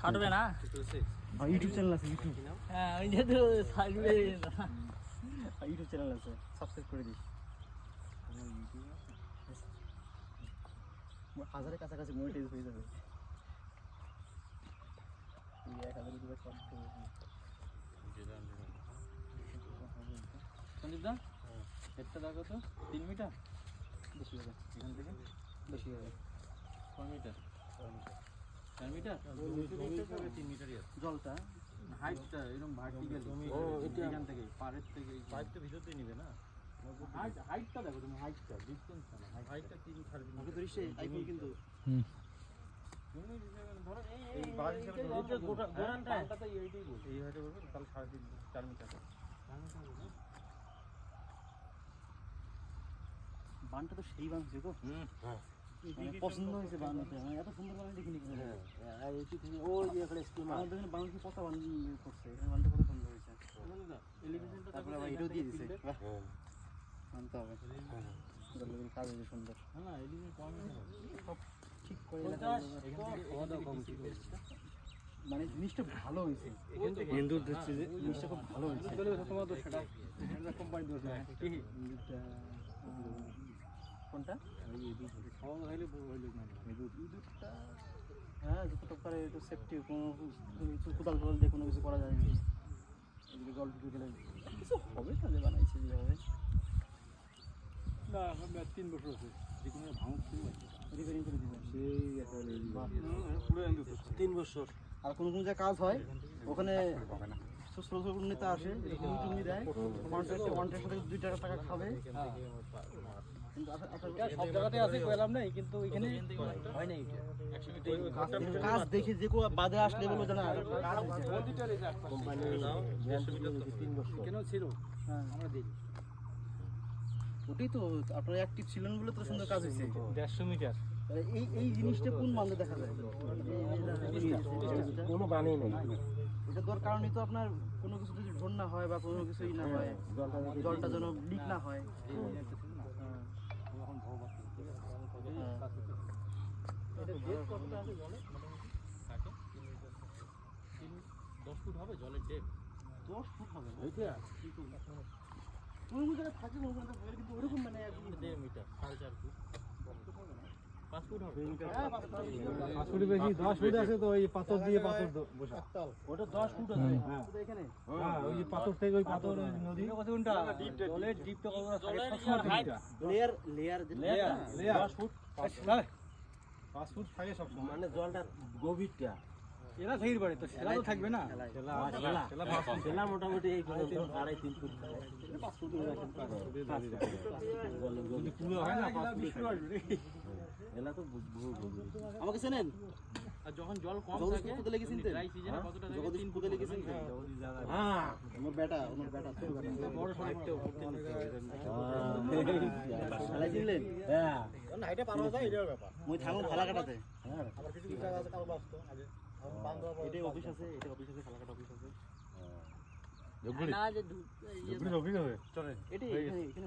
ছাড়বে না? YouTube channel আছে ইউটিউব হ্যাঁ ওই যে তো ছাড়বে। না ইউটিউব চ্যানেল আছে সাবস্ক্রাইব করে দিস। হাজারের কাছাকাছি মনিটাইজ হয়ে যাবে। এক হাজার রুপিয়া কষ্ট দা? হেডটা দেখো তো তিন মিটার? বেশি হবে। এখান থেকে বেশি হবে। মিটার চার মিটার? তিন মিটারই আছে জলটা হাইটটা এরকম ভার্টিক্যাল ও, এখান থেকে পাড়ের থেকে পাইপটা ভিতর দিয়ে নিবে না? হাইট হাইটটা দেখো তুমি হাইটটা ডিসটেন্স না হাইটটা। তিন সাড়ে তিন ধরিস আইফোন কিন্তু মিটার। বানটা তো সেই বান গো। হুম। হ্যাঁ। মানে পছন্দ হয়েছে বানাতে আমি এত সুন্দর বানাই দেখিনি কোনোদিন। ওই যে এখানে স্কিমার আমাদের এখানে বাংলাদেশে পচা বান করছে এখানে সুন্দর হয়েছে। এলিভেশনটা তারপরে আবার এটাও দিয়ে দিছে হ্যাঁ মানতে হবে। কাজ হয়েছে সুন্দর। না এলিভেশন কম সব ঠিক করে। মানে জিনিসটা ভালো হয়েছে। হিন্দুর দেখছি জিনিসটা খুব ভালো হয়েছে। তোমার সেটা। দোষ না এটা, আহ, কোনটা? হ্যাঁ একটু সেফটি কোনো কিছু কোদাল টোদাল দিয়ে কোনো কিছু করা যায় না। এদিকে কিছু হবে তাহলে বানাইছে যেভাবে। না তিন বছর আছে। যে রিপেয়ারিং করে বাহ। তিন বছর। আর কোনো কোনো জায়গায় কাজ হয়? ওখানে নেতা আসে জমি দেয়। কন্ট্রাক্টে কন্ট্রাক্টের সাথে দুই টাকা টাকা খাবে। আসলে- সব জায়গাতে আছে কইলাম নাই কিন্তু এখানে হয় নাই। কাজ দেখে যে কেউ বাদে আসলে বলো জানা। কেন ছিল হ্যাঁ। আমরা দেখি। ওটাই তো আপনারা অ্যাক্টিভ ছিলেন বলে তো সুন্দর কাজ হয়েছে। দেড়শো মিটার। এই এই জিনিসটা কোন বান্ধে দেখা যায়? কোনো বানেই নেই। এটা দেওয়ার কারণেই তো আপনার কোনো কিছু যদি ঝোড় না হয় বা কোনো কিছুই না হয় জলটা যেন লিক না হয়। হ্যাঁ। দশ ফুট হবে জলের ডেপ দশ ফুট হবে কোনো জায়গায় থাকে কোনো কিন্তু ওরকম মানে দেড় মিটার সাড়ে চার ফুট। পাঁচ ফুট হবে। হ্যাঁ, পাঁচ ফুট হবে। পাঁচ ফুট বেশি দশ ফুট আছে তো ওই পাথর দিয়ে পাথর বসা। ওটা দশ ফুট আছে। শুধু এখানে? হ্যাঁ ওই যে পাথর থেকে ওই পাথর নদী। কোনটা? জলের ডিপটা কত লেয়ার লেয়ার লেয়ার লেয়ার। দশ ফুট। পাঁচ ফুড থাকে সব সময় মানে জলটা গভীরটা। এরা থাকির পারে তো সেলা তো থাকবে না? সেলা মোটামুটি এই পর্যন্ত আড়াই তিন ফুট। যদি পুরো হয় না এলা তো আমাকে চেনেন? আর যখন জল কম থাকে কোথায় লেগেছেন ড্রাই সিজনে কতটা থাকে জগদীশ কোথায় লেগেছেন হ্যাঁ আমার বেটা আমার বেটা তোর বড় সড়কটা উপর খেলা চিনলেন হ্যাঁ মুই থাকুন ফালা কাটাতে এটাই অফিস আছে এটা অফিস আছে ফালা অফিস আছে না যে ধুপগুড়ি এটাই এখানে এখানে